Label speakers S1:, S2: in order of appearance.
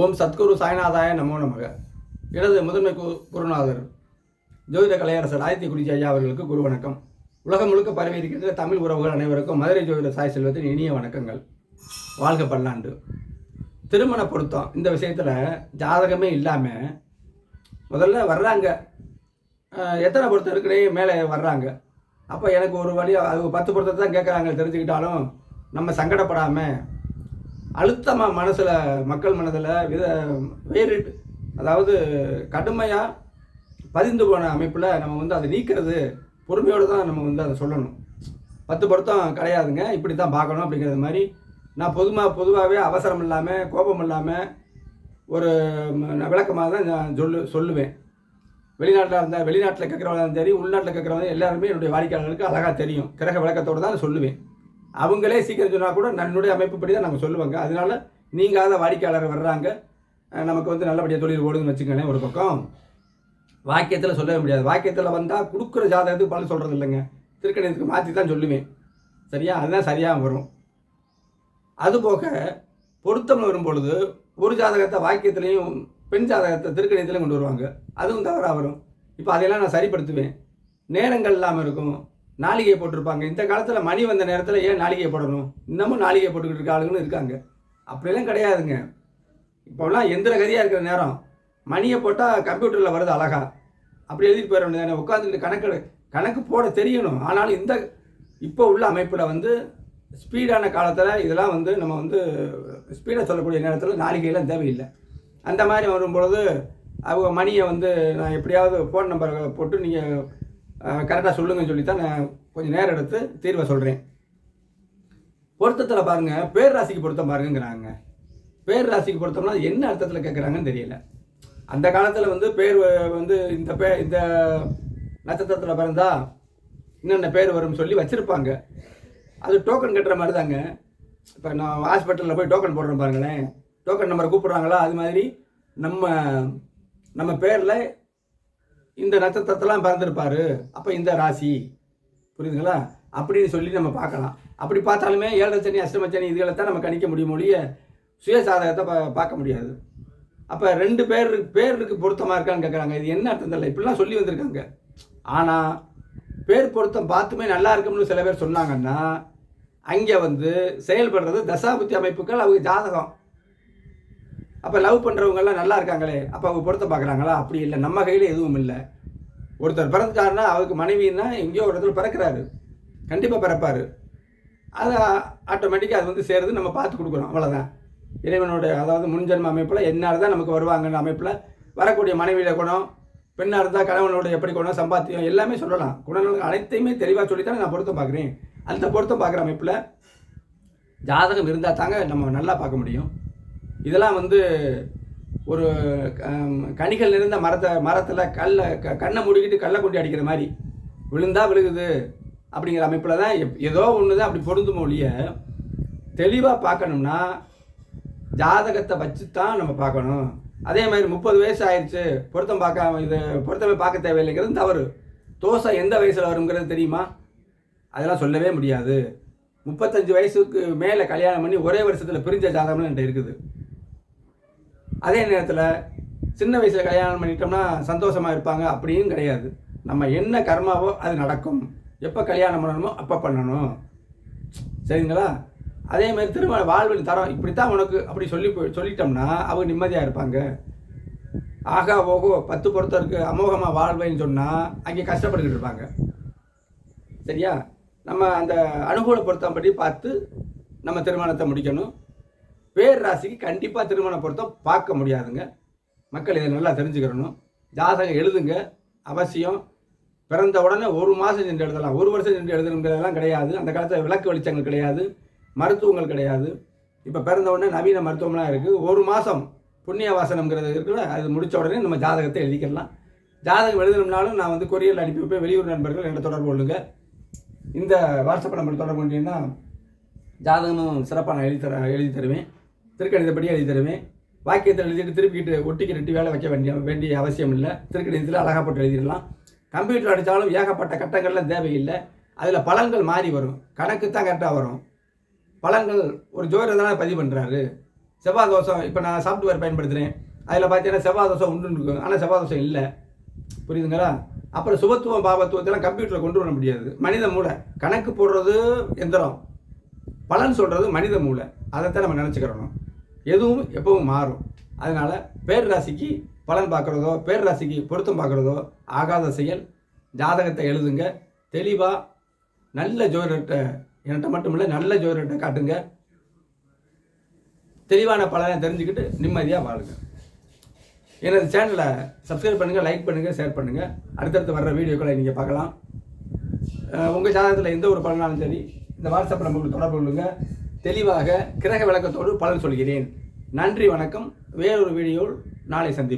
S1: ஓம் சத்குரு சாய்நாதாய நமோ நமக. எனது முதன்மை கு குருநாதர் ஜோதிட கலையரசர் ஆதித்ய குறிச்சி ஐயா அவர்களுக்கு குரு வணக்கம். உலகம் முழுக்க பரவி இருக்கின்ற தமிழ் உறவுகள் அனைவருக்கும் மதுரை ஜோதிட சாய் செல்வத்தின் இனிய வணக்கங்கள். வாழ்க பல்லாண்டு. திருமண பொருத்தம். இந்த விஷயத்தில் ஜாதகமே இல்லாமல் முதல்ல வர்றாங்க. எத்தனை பொருத்தம் இருக்குன்னே மேலே வர்றாங்க. அப்போ எனக்கு ஒரு வழி அது பத்து பொருத்தத்தை தான் கேட்குறாங்க தெரிஞ்சுக்கிட்டாலும் நம்ம சங்கடப்படாமல் அழுத்தமாக மனசில் மக்கள் மனதில் வித வேறு அதாவது கடுமையாக பதிந்து போன அமைப்பில் நம்ம வந்து அதை நீக்கிறது பொறுமையோடு தான் நம்ம வந்து அதை சொல்லணும். பத்து பொருத்தம் கிடையாதுங்க. இப்படி தான் பார்க்கணும் அப்படிங்கிறது மாதிரி. நான் பொதுவாக பொதுவாகவே அவசரம் இல்லாமல் கோபம் இல்லாமல் ஒரு விளக்கமாக தான் நான் சொல்லு சொல்லுவேன். வெளிநாட்டில் இருந்தால் வெளிநாட்டில் கேட்குறவங்க சரி உள்நாட்டில் கேட்குறவங்க எல்லாருமே என்னுடைய வாடிக்கையாளர்களுக்கு அழகாக தெரியும். கிரக விளக்கத்தோடு தான் சொல்லுவேன். அவங்களே சீக்கிரம் சொன்னால் கூட நன்னுடைய அமைப்புப்படி தான் நாங்கள் சொல்லுவாங்க. அதனால நீங்காத வாடிக்கையாளர் வர்றாங்க. நமக்கு வந்து நல்லபடியாக தொழில் ஓடுதுன்னு வச்சுக்கோங்களேன் ஒரு பக்கம். வாக்கியத்தில் சொல்லவே முடியாது. வாக்கியத்தில் வந்தால் கொடுக்குற ஜாதகத்துக்கு பலன் சொல்கிறது இல்லைங்க. திருக்கணிதத்துக்கு மாற்றி தான் சொல்லுவேன். சரியா? அதுதான் சரியாக வரும். அதுபோக பொருத்தம் வரும் பொழுது ஒரு ஜாதகத்தை வாக்கியத்துலேயும் பெண் ஜாதகத்தை திருக்கணியத்திலையும் கொண்டு வருவாங்க. அதுவும் தவறாக வரும். இப்போ அதையெல்லாம் நான் சரிப்படுத்துவேன். நேரங்கள் இல்லாமல் இருக்கும். நாளிகை போட்டிருப்பாங்க. இந்த காலத்தில் மணி வந்த நேரத்தில் ஏன் நாளிகை போடணும்? இன்னமும் நாளிகை போட்டுக்கிட்டு இருக்க ஆளுங்களும் இருக்காங்க. அப்படிலாம் கிடையாதுங்க. இப்போலாம் எந்திர கதியாக இருக்கிற நேரம். மணியை போட்டால் கம்ப்யூட்டரில் வருது அழகா. அப்படி எழுதிட்டு போயிட வேண்டியதானே உட்காந்துக்கிட்டு கணக்கு கணக்கு போட தெரியணும். ஆனாலும் இந்த இப்போ உள்ள அமைப்பில் வந்து ஸ்பீடான காலத்தில் இதெல்லாம் வந்து நம்ம வந்து ஸ்பீடாக சொல்லக்கூடிய நேரத்தில் நாளிகையெல்லாம் தேவையில்லை. அந்த மாதிரி வரும்பொழுது அவங்க மணியை வந்து நான் எப்படியாவது ஃபோன் நம்பரை போட்டு நீங்கள் கரெக்டாக சொல்லுங்கன்னு சொல்லி தான் நான் கொஞ்சம் நேரம் எடுத்து தீர்வை சொல்கிறேன் பொருத்தத்தில் பாருங்கள் பேர் ராசிக்கு பொருத்தம் பாருங்கிறாங்க பேர் ராசிக்கு பொருத்தம்னா அது என்ன அர்த்தத்தில் கேட்குறாங்கன்னு தெரியல. அந்த காலத்தில் வந்து பேர் வந்து இந்த பே இந்த நட்சத்திரத்தில் பிறந்தா என்னென்ன பேர் வரும்னு சொல்லி வச்சுருப்பாங்க. அது டோக்கன் கட்டுற மாதிரி தாங்க இப்போ நான் ஹாஸ்பிட்டலில் போய் டோக்கன் போடுறேன் பாருங்களேன். டோக்கன் நம்பர் கூப்பிட்றாங்களா? அது மாதிரி நம்ம நம்ம பேரில் இந்த நட்சத்திரத்தெல்லாம் பிறந்திருப்பாரு. அப்போ இந்த ராசி. புரியுதுங்களா? அப்படின்னு சொல்லி நம்ம பார்க்கலாம். அப்படி பார்த்தாலுமே ஏழரை சனி அஷ்டம சனி இதுகளை தான் நம்ம கணிக்க முடியும் ஒழிய சுயசாதகத்தை பா பார்க்க முடியாது. அப்போ ரெண்டு பேர் பேருக்கு பொருத்தமாக இருக்கான்னு கேட்குறாங்க இது என்ன அர்த்தம் தெரியல. இப்படிலாம் சொல்லி வந்திருக்காங்க. ஆனால் பேர் பொருத்தம் பார்த்துமே நல்லா இருக்கும்னு சில பேர் சொன்னாங்கன்னா அங்கே வந்து செயல்படுறது தசாபுத்தி அமைப்புகள் அவங்க ஜாதகம். அப்போ லவ் பண்ணுறவங்கெல்லாம் நல்லா இருக்காங்களே அப்போ அவங்க பொருத்த பார்க்குறாங்களா? அப்படி இல்லை. நம்ம கையில் எதுவும் இல்லை. ஒருத்தர் பிறந்துட்டாருன்னா அவருக்கு மனைவின்னா எங்கேயோ ஒரு இடத்துல பிறக்கிறாரு. கண்டிப்பாக பிறப்பார். அது ஆட்டோமேட்டிக்காக அது வந்து சேருது நம்ம பார்த்து கொடுக்குறோம் அவ்வளோதான் இறைவனோட அதாவது முன்ஜென்ம அமைப்பில் என்னால் தான் நமக்கு வருவாங்கன்ற அமைப்பில் வரக்கூடிய மனைவியில் குணம் பெண்ணாக இருந்தால் கணவனோட எப்படி குணம் சம்பாத்தியம் எல்லாமே சொல்லலாம். குணங்கள் அனைத்தையுமே தெளிவாக சொல்லித்தான் நான் பொருத்தம் பார்க்குறேன். அந்த பொருத்தம் பார்க்குற அமைப்பில் ஜாதகம் இருந்தால் தாங்க நம்ம நல்லா பார்க்க முடியும். இதெல்லாம் வந்து ஒரு கனிகள் நிறைந்த மரத்தை மரத்தில் கல்லை க கண்ணை மூடிக்கிட்டு கல்லை கொண்டு அடிக்கிற மாதிரி. விழுந்தா விழுகுது அப்படிங்கிற அமைப்பில் தான் எப்- ஏதோ ஒன்று தான் அப்படி பொருந்தும் ஒழிய தெளிவாக பார்க்கணும்னா ஜாதகத்தை வச்சு தான் நம்ம பார்க்கணும். அதே மாதிரி முப்பது வயசு ஆயிடுச்சு பொருத்தம் பார்க்காம இது பொருத்தமே பார்க்க தேவையில்லைங்கிறது தவறு. தோசை எந்த வயசில் வருங்கிறது தெரியுமா? அதெல்லாம் சொல்லவே முடியாது. முப்பத்தஞ்சு வயசுக்கு மேலே கல்யாணம் பண்ணி ஒரே வருஷத்தில் பிரிஞ்ச ஜாதகம்லாம் என்கிட்ட இருக்குது. அதே நேரத்தில் சின்ன வயசில் கல்யாணம் பண்ணிட்டோம்னா சந்தோஷமாக இருப்பாங்க அப்படின்னு கிடையாது. நம்ம என்ன கர்மாவோ அது நடக்கும். எப்போ கல்யாணம் பண்ணணுமோ அப்போ பண்ணணும். சரிங்களா? அதே மாதிரி திரும்ப வாழ்வில் தரம் இப்படித்தான் உனக்கு அப்படி சொல்லி போய் சொல்லிட்டோம்னா அவங்க நிம்மதியாக இருப்பாங்க. ஆகா ஓகோ பத்து பொறுத்தருக்கு அமோகமாக வாழ்வேன்னு சொன்னால் அங்கே கஷ்டப்பட்டுக்கிட்டு இருப்பாங்க. சரியா? நம்ம அந்த அனுகூல பொருத்தம் படி பார்த்து நம்ம திருமணத்தை முடிக்கணும். பேர் ராசிக்கு கண்டிப்பாக திருமண பொருத்தம் பார்க்க முடியாதுங்க. மக்கள் இதை நல்லா தெரிஞ்சுக்கிறணும். ஜாதகம் எழுதுங்க. அவசியம். பிறந்த உடனே ஒரு மாதம் சென்று எழுதலாம். ஒரு வருஷம் சென்று எழுதணுங்கிறதெல்லாம் கிடையாது. அந்த காலத்தில் விளக்கு வெளிச்சங்கள் கிடையாது. மருத்துவங்கள் கிடையாது. இப்போ பிறந்த உடனே நவீன மருத்துவம்லாம் இருக்குது ஒரு மாதம் புண்ணிய வாசனம்ங்கிறது இருக்குல்ல அது முடித்த உடனே நம்ம ஜாதகத்தை எழுதிக்கலாம். ஜாதகம் எழுதணும்னாலும் நான் வந்து கொரியரில் அனுப்பி வைப்பேன். வெளியூர் நண்பர்கள் என்கிட்ட தொடர்பு கொள்ளுங்க. இந்த வாட்ஸ்அப் நம்பர் தொடர்பு கொண்டீங்கன்னா ஜாதகமும் சிறப்பாக நான் எழுதி தர எழுதி தருவேன். திருக்கணிதப்படி எழுதி தருவேன் வாக்கியத்தை எழுதிட்டு திருப்பிக்கிட்டு ஒட்டிக்கு ரெட்டி வேலை வைக்க வேண்டிய வேண்டிய அவசியம் இல்லை திருக்கணிதத்தில் அழகாக போட்டு எழுதிடலாம். கம்ப்யூட்டர் அடித்தாலும் ஏகப்பட்ட கட்டங்கள்லாம் தேவையில்லை. அதில் பலன்கள் மாறி வரும். கணக்கு தான் கரெக்டாக வரும். பலன்கள் ஒரு ஜோதிடர் தானே பதிவு பண்ணுறாரு செவ்வாய் தோசம் இப்போ நான் சாஃப்ட்வேர் பயன்படுத்துகிறேன் அதில் பார்த்தீங்கன்னா செவ்வாய் தோசம் உண்டு இருக்கும் ஆனால் செவ்வாய் தோசம் இல்லை. புரியுதுங்களா? அப்புறம் சுபத்துவம் பாபத்துவத்தெல்லாம் கம்ப்யூட்டரில் கொண்டு வர முடியாது. மனித மூளை. கணக்கு போடுறது எந்திரம். பலன் சொல்கிறது மனித மூளை. அதைத்தான் நம்ம நினச்சிக்கிறணும். எதுவும் எப்பவும் மாறும். அதனால் பேர் ராசிக்கு பலன் பார்க்குறதோ பேர் ராசிக்கு பொருத்தம் பார்க்குறதோ ஆகாத செயல். ஜாதகத்தை எழுதுங்க. தெளிவாக நல்ல ஜோதிடத்தை என்கிட்ட மட்டும் இல்லை நல்ல ஜோதிடத்தை காட்டுங்க. தெளிவான பலனை தெரிஞ்சுக்கிட்டு நிம்மதியாக வாழுங்க. எனது சேனலை சப்ஸ்கிரைப் பண்ணுங்கள் லைக் பண்ணுங்கள் ஷேர் பண்ணுங்கள் அடுத்தடுத்து வர்ற வீடியோக்களை நீங்கள் பார்க்கலாம். உங்கள் ஜாதகத்தில் எந்த ஒரு பலனாலும் சரி இந்த வாட்ஸ்அப் நம்பருக்கு தொடர்பு கொள்ளுங்கள் தெளிவாக கிரக விளக்கத்தோடு பலன் சொல்கிறேன். நன்றி வணக்கம். வேறொரு வீடியோவில் நாளை சந்திப்போம்.